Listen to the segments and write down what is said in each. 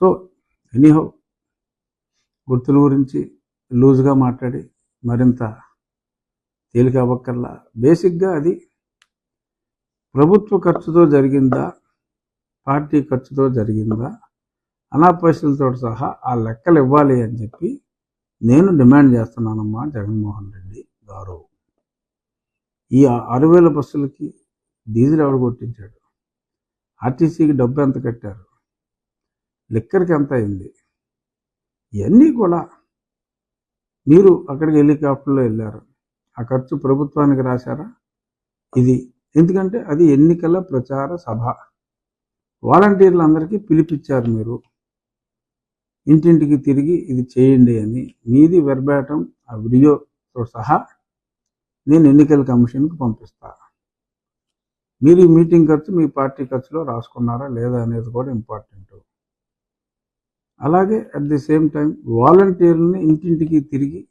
So anyhow గుర్తుల గురించి లూజ్గా మాట్లాడి మరింత తేలిక అవ్వక్కర్లా. బేసిక్గా అది ప్రభుత్వ ఖర్చుతో జరిగిందా పార్టీ ఖర్చుతో జరిగిందా అనా పైసలతో సహా ఆ లెక్కలు ఇవ్వాలి అని చెప్పి నేను డిమాండ్ చేస్తున్నానమ్మా జగన్మోహన్ రెడ్డి గారు. ఈ ఆరు వేల బస్సులకి డీజిల్ ఎవడు కొట్టించాడు? ఆర్టీసీకి డబ్బు ఎంత కట్టారు? లిక్కర్కి ఎంత అయింది? ఇవన్నీ కూడా మీరు అక్కడికి హెలికాప్టర్లో వెళ్ళారు. ఆ ఖర్చు ప్రభుత్వానికి రాశారా? ఇది. ఎందుకంటే అది ఎన్నికల ప్రచార సభ. వాలంటీర్లందరికీ పిలిపించారు మీరు. ఇంటింటికి తిరిగి ఇది చేయండి అని. మీది వెర్బాటం ఆ వీడియోతో సహా నేను ఎన్నికల కమిషన్కి పంపిస్తా. మీరు ఈ మీటింగ్ ఖర్చు మీ పార్టీ ఖర్చులో రాసుకున్నారా లేదా అనేది కూడా ఇంపార్టెంట్. అలాగే అట్ ది సేమ్ టైం వాలంటీర్లని ఇంటింటికి తిరిగి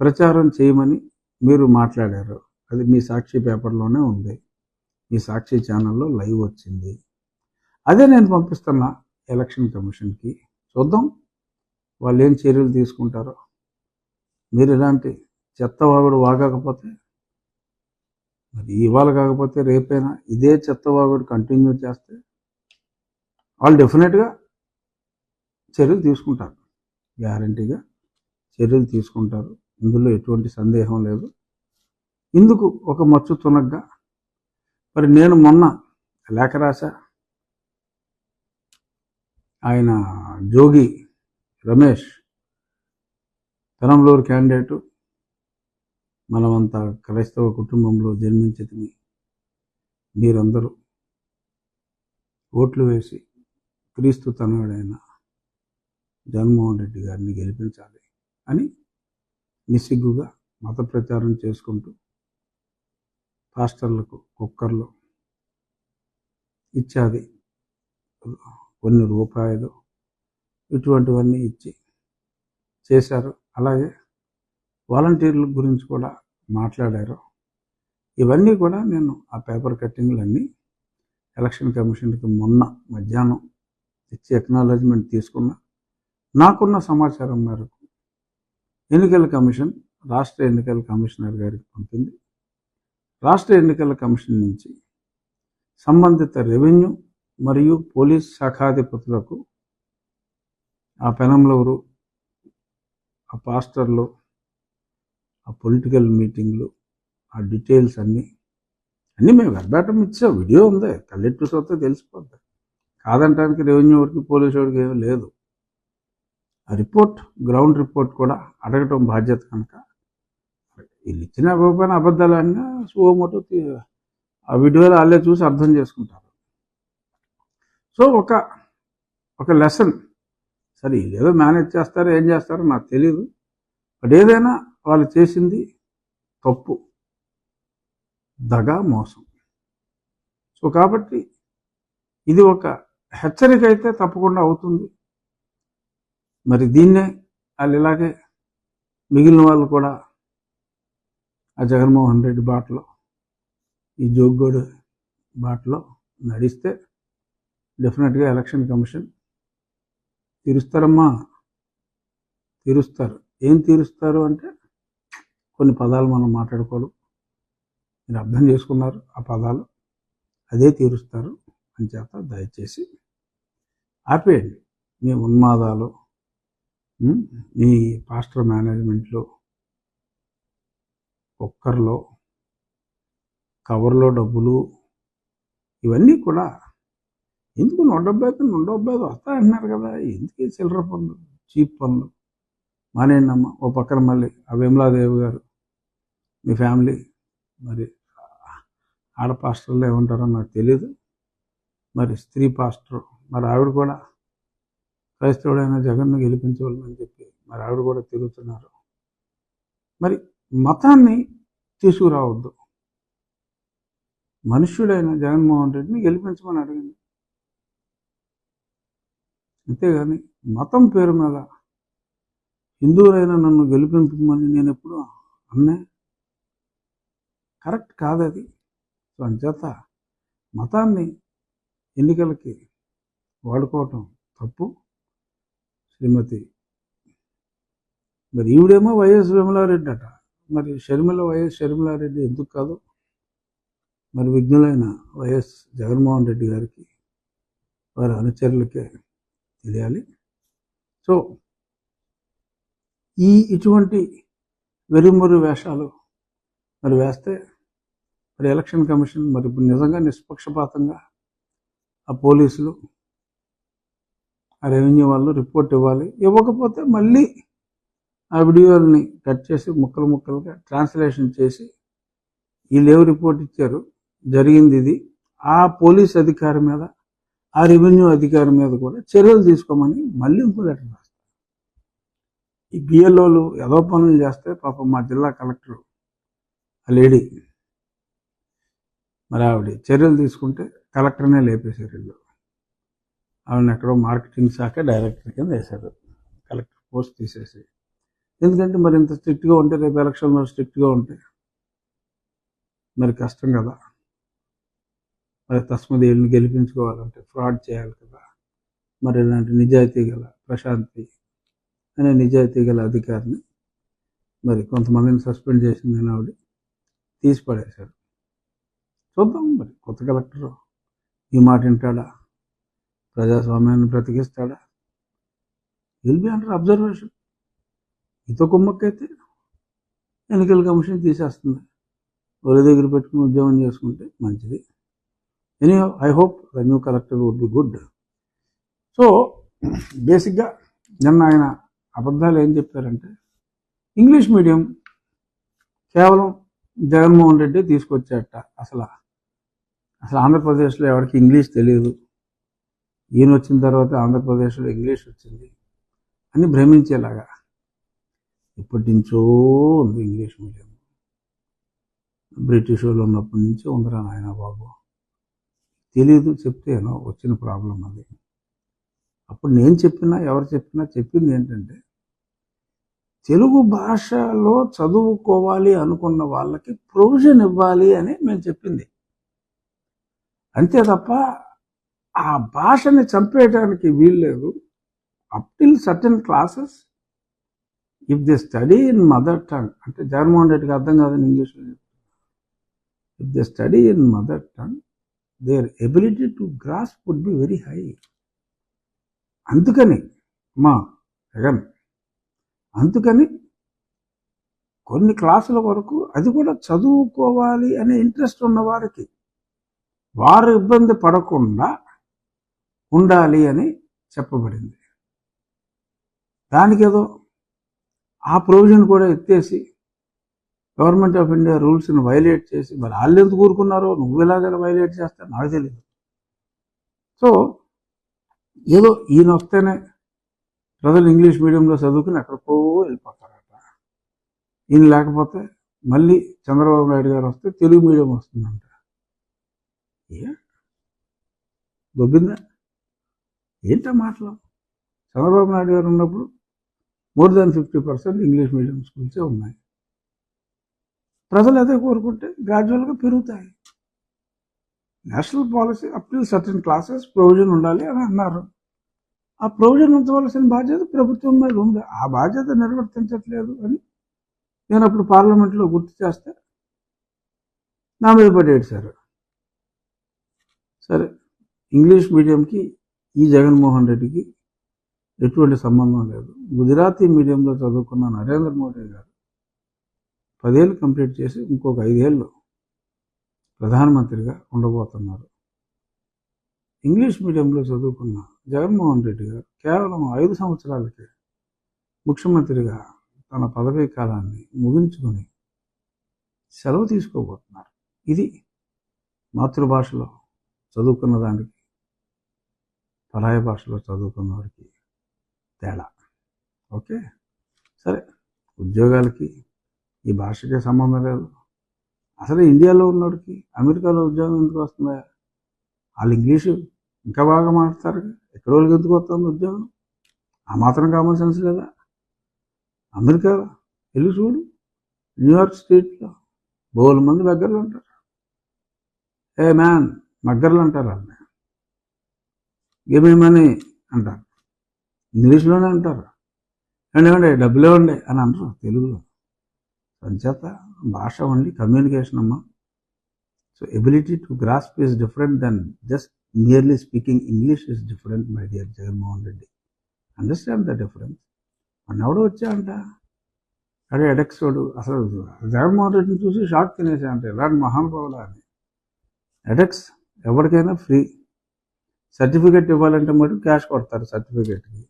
ప్రచారం చేయమని మీరు మాట్లాడారు. అది మీ సాక్షి పేపర్లోనే ఉంది. మీ సాక్షి ఛానల్లో లైవ్ వచ్చింది. అదే నేను పంపిస్తున్నా ఎలక్షన్ కమిషన్కి. చూద్దాం వాళ్ళు ఏం చర్యలు తీసుకుంటారో. మీరు ఇలాంటి చెత్త వాగుడు వాగకపోతే మరి ఇవాళ కాకపోతే రేపైనా ఇదే చెత్త వాగుడు కంటిన్యూ చేస్తే వాళ్ళు డెఫినెట్గా చర్యలు తీసుకుంటారు. గ్యారంటీగా చర్యలు తీసుకుంటారు. ఇందులో ఎటువంటి సందేహం లేదు. ఇందుకు ఒక మచ్చు తునగ్గా మరి నేను మొన్న లేఖ రాశా. ఆయన జోగి రమేష్ పెనంలూరు క్యాండిడేటు. మనమంతా క్రైస్తవ కుటుంబంలో జన్మించదని మీరందరూ ఓట్లు వేసి క్రీస్తు తనయుడైన జగన్మోహన్ రెడ్డి గారిని గెలిపించాలి అని నిస్సిగ్గుగా మత ప్రచారం చేసుకుంటూ పాస్టర్లకు కుక్కర్లు ఇచ్చాది కొన్ని రూపాయలు ఇటువంటివన్నీ ఇచ్చి చేశారు. అలాగే వాలంటీర్ల గురించి కూడా మాట్లాడారు. ఇవన్నీ కూడా నేను ఆ పేపర్ కట్టింగ్లన్నీ ఎలక్షన్ కమిషన్కి మొన్న మధ్యాహ్నం ఇచ్చి ఎక్నాలజ్మెంట్ తీసుకున్నా. నాకున్న సమాచారం మేరకు ఎన్నికల కమిషన్ రాష్ట్ర ఎన్నికల కమిషనర్ గారికి పంపింది. రాష్ట్ర ఎన్నికల కమిషన్ నుంచి సంబంధిత రెవెన్యూ మరియు పోలీస్ శాఖాధిపతులకు ఆ పెనంలవరు ఆ పాస్టర్లు ఆ పొలిటికల్ మీటింగ్లు ఆ డీటెయిల్స్ అన్నీ అన్నీ మేము వెర్బాటం ఇచ్చా. వీడియో ఉంది. కళ్ళెట్టు చూస్తే తెలిసిపోద్ది. కాదంటానికి రెవెన్యూ వాడికి పోలీసు వాడికి ఏమీ లేదు. రిపోర్ట్ గ్రౌండ్ రిపోర్ట్ కూడా అడగటం బాధ్యత కనుక. వీళ్ళు ఇచ్చిన ఇవ్వకపోయిన అబద్ధాలు అన్నా ఆ వీడియోలు వాళ్ళే చూసి అర్థం చేసుకుంటారు. సో ఒక ఒక లెసన్. సరే ఏదో మేనేజ్ చేస్తారో ఏం చేస్తారో నాకు తెలియదు బట్ ఏదైనా వాళ్ళు చేసింది తప్పు. దగా మోసం. సో కాబట్టి ఇది ఒక హెచ్చరిక అయితే తప్పకుండా అవుతుంది. మరి దీన్నే వాళ్ళు ఇలాగే మిగిలిన వాళ్ళు కూడా ఆ జగన్మోహన్ రెడ్డి బాటలో ఈ జోగ్గోడు బాటలో నడిస్తే డెఫినెట్గా ఎలక్షన్ కమిషన్ తీరుస్తారమ్మా. తీరుస్తారు. ఏం తీరుస్తారు అంటే కొన్ని పదాలు మనం మాట్లాడుకోవడం మీరు అర్థం చేసుకున్నారు ఆ పదాలు. అదే తీరుస్తారు అని చేత దయచేసి ఆపేయండి మీ ఉన్మాదాలు ఉమ్, మీ పాస్టర్ మేనేజ్మెంట్లో కుక్కర్లో కవర్లో డబ్బులు ఇవన్నీ కూడా ఎందుకు నూట డెబ్బై అయితే నూట డెబ్బై ఐదు వస్తాయంటున్నారు కదా? ఎందుకు చిల్లర పనులు చీప్ పనులు మానేయండమ్మా ఓ పక్కన మళ్ళీ ఆ విమలాదేవి గారు మీ ఫ్యామిలీ మరి ఆడ పాస్టర్లు ఏమంటారో నాకు తెలియదు మరి స్త్రీ పాస్టర్ మరి ఆవిడ కూడా క్రైస్తవుడైన జగన్ను గెలిపించవలమని చెప్పి మరి ఆవిడ కూడా తిరుగుతున్నారు. మరి మతాన్ని తీసుకురావద్దు. మనుష్యుడైన జగన్మోహన్ రెడ్డిని గెలిపించమని అడిగింది. అంతేగాని మతం పేరు మీద హిందువులైన నన్ను గెలిపించమని నేను ఎప్పుడు అన్నే. కరెక్ట్ కాదది. సో అంచేత మతాన్ని ఎన్నికలకి వాడుకోవటం తప్పు. శ్రీమతి. మరి ఈవిడేమో వైఎస్ విమలారెడ్డి అట మరి షర్మిల వైఎస్ షర్మిలారెడ్డి ఎందుకు కాదు? మరి విఘ్నులైన వైఎస్ జగన్మోహన్ రెడ్డి గారికి వారి అనుచరులకే తెలియాలి. సో ఈ ఇటువంటి వెరుమరు వేషాలు మరి వేస్తే మరి ఎలక్షన్ కమిషన్ మరి ఇప్పుడు నిజంగా నిష్పక్షపాతంగా ఆ పోలీసులు ఆ రెవెన్యూ వాళ్ళు రిపోర్ట్ ఇవ్వాలి. ఇవ్వకపోతే మళ్ళీ ఆ వీడియోల్ని కట్ చేసి ముక్కలు ముక్కలుగా ట్రాన్స్లేషన్ చేసి వీళ్ళు రిపోర్ట్ ఇచ్చారు? జరిగింది ఇది. ఆ పోలీస్ అధికారి మీద ఆ రెవెన్యూ అధికారి మీద కూడా చర్యలు తీసుకోమని మళ్ళీ ఇంకో లెటర్ రాస్తారు. ఈ బిఎల్ఓలు ఏదో పనులు చేస్తే పాపం మా జిల్లా కలెక్టర్ ఆ లేడీ మరి ఆవిడ చర్యలు తీసుకుంటే కలెక్టర్నే లేపేశారు వీళ్ళు. ఆవిడని ఎక్కడో మార్కెటింగ్ శాఖ డైరెక్టర్ కింద వేశారు. కలెక్టర్ పోస్ట్ తీసేసి. ఎందుకంటే మరి ఇంత స్ట్రిక్ట్గా ఉంటే రేపు ఎలక్షన్ మరి స్ట్రిక్ట్గా ఉంటే మరి కష్టం కదా. మరి తస్మదేవుని గెలిపించుకోవాలంటే ఫ్రాడ్ చేయాలి కదా. మరి ఇలాంటి నిజాయితీ గల ప్రశాంతి అనే నిజాయితీ గల అధికారిని మరి కొంతమందిని సస్పెండ్ చేసింది ఆవిడ తీసి పడేశారు చూద్దాం మరి కొత్త కలెక్టరు ఈ మాట వింటాడా? ప్రజాస్వామ్యాన్ని బ్రతికిస్తాడా? విల్ బి అండర్ అబ్జర్వేషన్ ఇతో కుమ్మక్కైతే ఎన్నికల కమిషన్ తీసేస్తుంది. ఒరి దగ్గర పెట్టుకుని ఉద్యోగం చేసుకుంటే మంచిది. Any I hope the new collector would be good so బేసిక్గా నిన్న ఆయన అబద్ధాలు ఏం చెప్పారంటే ఇంగ్లీష్ మీడియం కేవలం జగన్మోహన్ రెడ్డి తీసుకొచ్చాట అసలు అసలు ఆంధ్రప్రదేశ్లో ఎవరికి ఇంగ్లీష్ తెలియదు ఈయన వచ్చిన తర్వాత ఆంధ్రప్రదేశ్లో ఇంగ్లీష్ వచ్చింది అని భ్రమించేలాగా. ఇప్పటి నుంచో ఉంది ఇంగ్లీష్ మీడియం. బ్రిటిష్ వాళ్ళు ఉన్నప్పటి నుంచి ఉందిరా నాయన బాబు. తెలియదు చెప్తేనో వచ్చిన ప్రాబ్లం అది. అప్పుడు నేను చెప్పినా ఎవరు చెప్పినా చెప్పింది ఏంటంటే తెలుగు భాషలో చదువుకోవాలి అనుకున్న వాళ్ళకి ప్రొవిజన్ ఇవ్వాలి అని మేము చెప్పింది. అంతే తప్ప ఆ భాషని చంపేయడానికి వీల్లేదు up till certain classes if the study in mother tongue అంటే జగన్మోహన్ రెడ్డికి అర్థం కాదని ఇంగ్లీష్లో if the study in mother tongue their ability to grasp would be very high అందుకని మా జగన్ అందుకని కొన్ని క్లాసుల వరకు అది కూడా చదువుకోవాలి అనే ఇంట్రెస్ట్ ఉన్న వారికి వారు ఇబ్బంది పడకుండా ఉండాలి అని చెప్పబడింది. దానికేదో ఆ ప్రొవిజన్ కూడా ఎత్తేసి గవర్నమెంట్ ఆఫ్ ఇండియా రూల్స్ని వైలేట్ చేసి మరి వాళ్ళు ఎందుకు ఊరుకున్నారో నువ్వు ఎలాగైనా వైలేట్ చేస్తా నాకు తెలియదు సో ఏదో ఈయన వస్తేనే ప్రజలు ఇంగ్లీష్ మీడియంలో చదువుకుని ఎక్కడికో వెళ్ళిపోతారట. ఈయన లేకపోతే మళ్ళీ చంద్రబాబు నాయుడు గారు వస్తే తెలుగు మీడియం వస్తుందంట. ఏ? దొబ్బిందా? ఏంటో మాటలు? చంద్రబాబు నాయుడు గారు ఉన్నప్పుడు more than fifty percent English medium స్కూల్సే ఉన్నాయి. ప్రజలు అదే కోరుకుంటే గ్రాడ్యువల్గా పెరుగుతాయి. National policy up to certain classes provision ఉండాలి అని అన్నారు. ఆ ప్రొవిజన్ ఉంచవలసిన బాధ్యత ప్రభుత్వం మీద ఉంది. ఆ బాధ్యత నిర్వర్తించట్లేదు అని నేను అప్పుడు పార్లమెంట్లో గుర్తు చేస్తే నా మీద పడేసారు సరే ఇంగ్లీష్ మీడియంకి ఈ జగన్మోహన్ రెడ్డికి ఎటువంటి సంబంధం లేదు. గుజరాతీ మీడియంలో చదువుకున్న నరేంద్ర మోడీ గారు పదేళ్ళు కంప్లీట్ చేసి ఇంకొక ఐదేళ్ళు ప్రధానమంత్రిగా ఉండబోతున్నారు. ఇంగ్లీష్ మీడియంలో చదువుకున్న జగన్మోహన్ రెడ్డి గారు కేవలం ఐదు సంవత్సరాలకే ముఖ్యమంత్రిగా తన పదవీ కాలాన్ని ముగించుకొని సెలవు తీసుకోబోతున్నారు. ఇది మాతృభాషలో చదువుకున్న దానికి పరాయ భాషలో చదువుకున్న వాడికి తేడా. ఓకే? సరే. ఉద్యోగాలకి ఈ భాషకే సంబంధం లేదు. అసలు ఇండియాలో ఉన్నవాడికి అమెరికాలో ఉద్యోగం ఎందుకు వస్తుందా? వాళ్ళు ఇంగ్లీషు ఇంకా బాగా మాట్లాడతారు. ఎక్కడ వాళ్ళకి ఎందుకు వస్తుంది ఉద్యోగం? ఆ మాత్రం కామన్ సెన్స్ లేదా అమెరికా వెళ్ళి చూడు. న్యూయార్క్ స్ట్రీట్లో బోలు మంది దగ్గరలు ఉంటారు. ఏ మ్యాన్ మగ్గర్లు అంటారు వాళ్ళని. గివ్ మీ మనీ అంటారు? ఇంగ్లీష్లోనే అంటారు. ఏమండి ఏమండి డబ్బులే ఉండే అని అంటారు తెలుగులో. అంచేత భాష ఉండి కమ్యూనికేషన్ అమ్మా. So ability to grasp is different than just nearly speaking English is different my dear Jaganmohan Reddy understand the difference మన ఎవడో అంట అడే ఎడెక్సోడు అసలు జగన్మోహన్ రెడ్డిని చూసి షాక్ తినేసా అంటే ఎలాంటి మహానుభావులా అని. ఎడెక్స్ ఎవరికైనా ఫ్రీ సర్టిఫికెట్ ఇవ్వాలంటే మరి క్యాష్ కొడతారు సర్టిఫికెట్కి.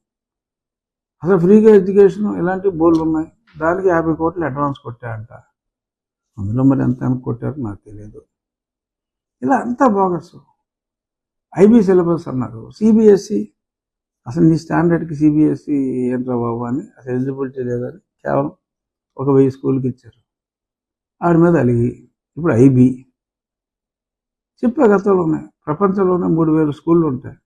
అసలు ఫ్రీగా ఎడ్యుకేషన్ ఇలాంటి బోర్లు ఉన్నాయి? దానికి యాభై కోట్లు అడ్వాన్స్ కొట్టాయంట. అందులో మరి ఎంత కొట్టారో నాకు తెలియదు ఇలా అంతా బోగస్. ఐబీ సిలబస్ అన్నారు. సిబిఎస్ఈ అసలు నీ స్టాండర్డ్కి సిబిఎస్ఈ ఏంట్రా బాబు అని అసలు ఎలిజిబిలిటీ లేదని కేవలం ఒక వెయ్యి స్కూల్కి ఇచ్చారు. ఆడి మీద అలిగి. ఇప్పుడు ఐబీ చెప్పే గతంలో ఉన్నాయి. ప్రపంచంలోనే మూడు వేల స్కూళ్ళు ఉంటాయి.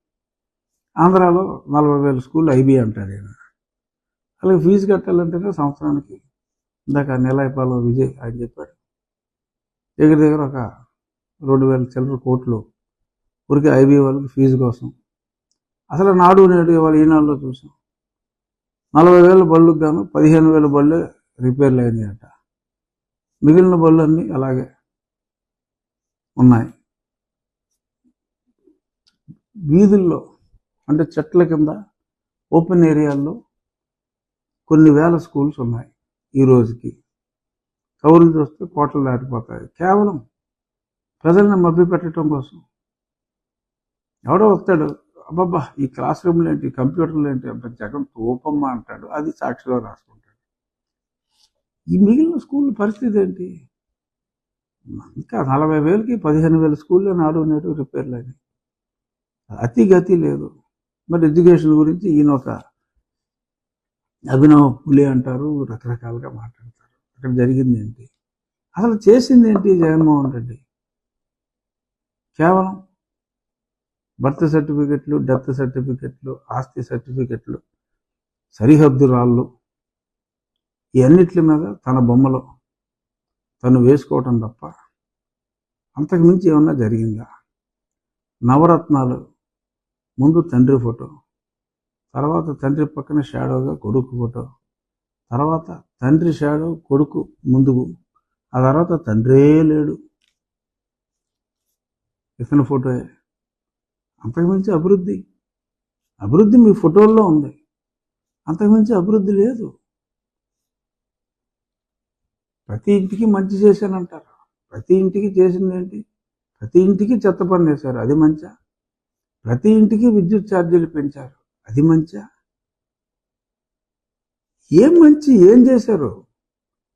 ఆంధ్రాలో నలభై వేల స్కూల్ ఐబీ అంటాడు ఈయన. అలాగే ఫీజు కట్టాలంటేనే సంవత్సరానికి ఇందాక నెలాయిపాలెం విజయ్ ఆయన చెప్పాడు. దగ్గర దగ్గర ఒక రెండు వేల చిల్లర కోట్లు ఊరికే ఐబీ వాళ్ళకి ఫీజు కోసం. అసలు నాడు నేడు ఇవాళ ఈనాడులో చూసాం. నలభై వేల బళ్ళకు గాను పదిహేను వేల బళ్ళే రిపేర్లు అయినాయట. మిగిలిన బళ్ళు అన్నీ అలాగే ఉన్నాయి. వీధుల్లో అంటే చెట్ల కింద ఓపెన్ ఏరియాల్లో కొన్ని వేల స్కూల్స్ ఉన్నాయి ఈ రోజుకి. కౌరులు చూస్తే కోటలు దాటిపోతాయి. కేవలం ప్రజల్ని మభ్య పెట్టడం కోసం. ఎవడో వస్తాడు అబ్బబ్బా ఈ క్లాస్ రూమ్లు ఏంటి? కంప్యూటర్లు ఏంటి? అంత జగన్ తోపమ్మ అంటాడు. అది సాక్షిలో రాసుకుంటాడు. ఈ మిగిలిన స్కూల్ పరిస్థితి ఏంటి? ఇంకా నలభై వేలకి పదిహేను వేల స్కూల్లో నాడు నేడు రిపేర్లు అయినాయి. అతి గతి లేదు. మరి ఎడ్యుకేషన్ గురించి ఈయన ఒక అభినవ పులి అంటారు రకరకాలుగా మాట్లాడతారు. అక్కడ జరిగింది ఏంటి? అసలు చేసింది ఏంటి జగన్మోహన్ రెడ్డి? కేవలం బర్త్ సర్టిఫికెట్లు డెత్ సర్టిఫికెట్లు ఆస్తి సర్టిఫికెట్లు సరిహద్దు రాళ్ళు ఇవన్నిటి మీద తన బొమ్మలో తను వేసుకోవటం తప్ప అంతకుమించి ఏమన్నా జరిగిందా? నవరత్నాలు ముందు తండ్రి ఫోటో తర్వాత తండ్రి పక్కన షాడోగా కొడుకు ఫోటో తర్వాత తండ్రి షాడో కొడుకు ముందుకు ఆ తర్వాత తండ్రే లేడు. ఇతని ఫోటోయే. అంతకుమించి అభివృద్ధి అభివృద్ధి మీ ఫోటోల్లో ఉంది. అంతకుమించి అభివృద్ధి లేదు. ప్రతి ఇంటికి మంచి చేశానంటారు. ప్రతి ఇంటికి చేసింది ఏంటి? ప్రతి ఇంటికి చెత్త పని వేశారు అది మంచా? ప్రతి ఇంటికి విద్యుత్ ఛార్జీలు పెంచారు. అది మంచా? ఏం మంచి? ఏం చేశారు?